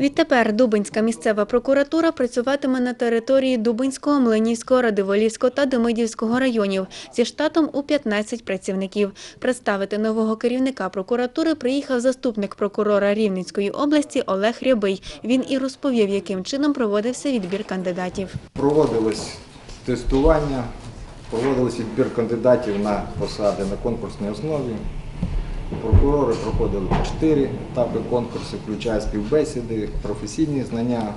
Відтепер Дубинська місцева прокуратура працюватиме на території Дубинського, Млинівського, Радиволівського та Демидівського районів зі штатом у 15 працівників. Представити нового керівника прокуратури приїхав заступник прокурора Рівненської області Олег Рябий. Він і розповів, яким чином проводився відбір кандидатів. Проводилось тестування, проводилось відбір кандидатів на посади на конкурсній основі. Прокурори проходили чотири етапи конкурсу, включає співбесіди, професійні знання,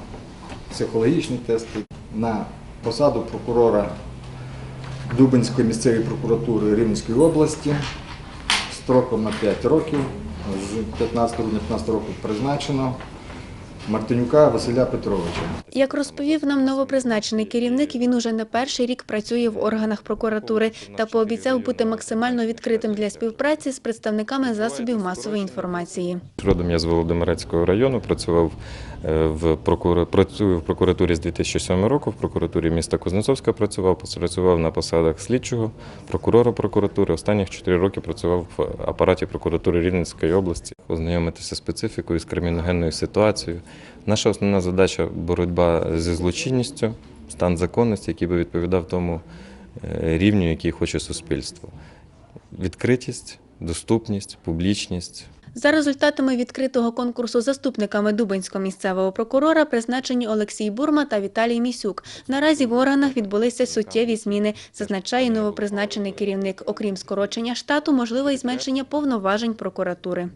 психологічні тести. На посаду прокурора Дубинської місцевої прокуратури Рівненської області строком на 5 років. З 15 грудня 15 року призначено Мартинюка Василя Петровича. Як розповів нам новопризначений керівник, він уже не перший рік працює в органах прокуратури та пообіцяв бути максимально відкритим для співпраці з представниками засобів масової інформації. Родом я з Володимирецького району, працював е, в прокура... працюю в прокуратурі з 2007 року, в прокуратурі міста Кузнецовська працював, працював на посадах слідчого, прокурора прокуратури. Останніх 4 роки працював в апараті прокуратури Рівненської області, ознайомитися з специфікою, з криміногенною ситуацією. Наша основна задача боротьба зі злочинністю, стан законності, який би відповідав тому е, рівню, який хоче суспільство. Відкритість, доступність, публічність. За результатами відкритого конкурсу заступниками Дубинського місцевого прокурора призначені Олексій Бурма та Віталій Місюк. Наразі в органах відбулися суттєві зміни, зазначає новопризначений керівник. Окрім скорочення штату, можливо і зменшення повноважень прокуратури.